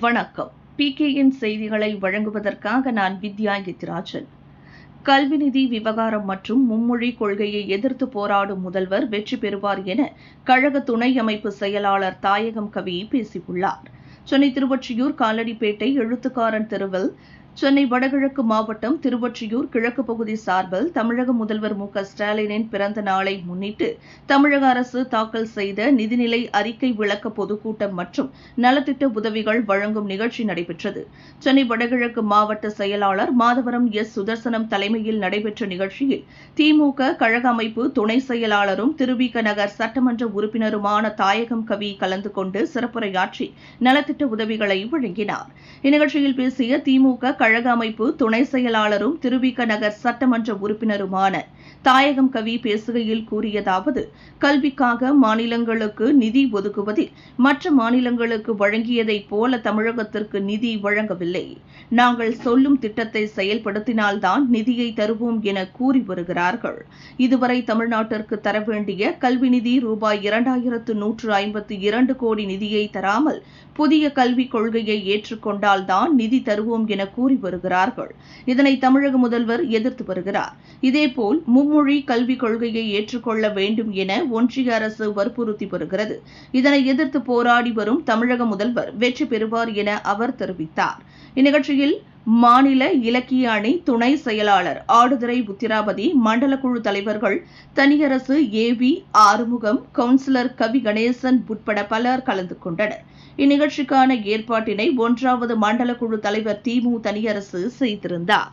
வணக்கம். பிகேஎன் செய்திகளை வழங்குவதற்காக நான் வித்யா எத்திராஜன் கல்வி நிதி விவகாரம் மற்றும் மும்மொழி கொள்கையை எதிர்த்து போராடும் முதல்வர் வெற்றி பெறுவார் என கழக துணை அமைப்பு செயலாளர் தாயகம் கவி பேசியுள்ளார். சென்னை திருவொற்றியூர் காலடிப்பேட்டை எழுத்துக்காரன் தெருவில் சென்னை வடகிழக்கு மாவட்டம் திருவொற்றியூர் கிழக்கு பகுதி சார்பில் தமிழக முதல்வர் மு ஸ்டாலினின் பிறந்த நாளை முன்னிட்டு தமிழக அரசு தாக்கல் செய்த நிதிநிலை அறிக்கை விளக்க பொதுக்கூட்டம் மற்றும் நலத்திட்ட உதவிகள் வழங்கும் நிகழ்ச்சி நடைபெற்றது. சென்னை வடகிழக்கு மாவட்ட செயலாளர் மாதவரம் எஸ். சுதர்சனம் தலைமையில் நடைபெற்ற நிகழ்ச்சியில் திமுக கழக அமைப்பு துணை செயலாளரும் திருவிக நகர் சட்டமன்ற உறுப்பினருமான தாயகம் கவி கலந்து கொண்டு சிறப்புரையாற்றி நலத்திட்ட உதவிகளை வழங்கினார். இந்நிகழ்ச்சியில் பேசிய திமுக கழக அமைப்பு துணை செயலாளரும் திருவிக நகர் சட்டமன்ற உறுப்பினருமான தாயகம் கவி பேசுகையில் கூறியதாவது கல்விக்காக மாநிலங்களுக்கு நிதி ஒதுக்குவதில் மற்ற மாநிலங்களுக்கு வழங்கியதைப் போல தமிழகத்திற்கு நிதி வழங்கவில்லை. நாங்கள் சொல்லும் திட்டத்தை செயல்படுத்தினால்தான் நிதியை தருவோம் என கூறி வருகிறார்கள். இதுவரை தமிழ்நாட்டிற்கு தர வேண்டிய கல்வி நிதி ரூபாய் இரண்டாயிரத்து நூற்று ஐம்பத்து இரண்டு கோடி நிதியை தராமல் புதிய கல்விக் கொள்கையை ஏற்றுக்கொண்டால்தான் நிதி தருவோம் என கூறி வருகிறார்கள். இதனை தமிழக முதல்வர் எதிர்த்து வருகிறார். இதேபோல் மும்மொழி கல்விக் கொள்கையை ஏற்றுக்கொள்ள வேண்டும் என ஒன்றிய அரசு வற்புறுத்தி வருகிறது. இதனை எதிர்த்து போராடி வரும் தமிழக முதல்வர் வெற்றி பெறுவார் என அவர் தெரிவித்தார். இந்நிகழ்ச்சியில் மாநில இலக்கிய அணி துணை செயலாளர் ஆடுதுறை உத்திராபதி மண்டல குழு தலைவர்கள் Thaniyarasu A V Arumugam councillor Kavi Ganesan உட்பட பலர் கலந்து கொண்டனர். இந்நிகழ்ச்சிக்கான ஏற்பாட்டினை ஒன்றாவது மண்டல குழு தலைவர் திமு தனியரசு செய்திருந்தார்.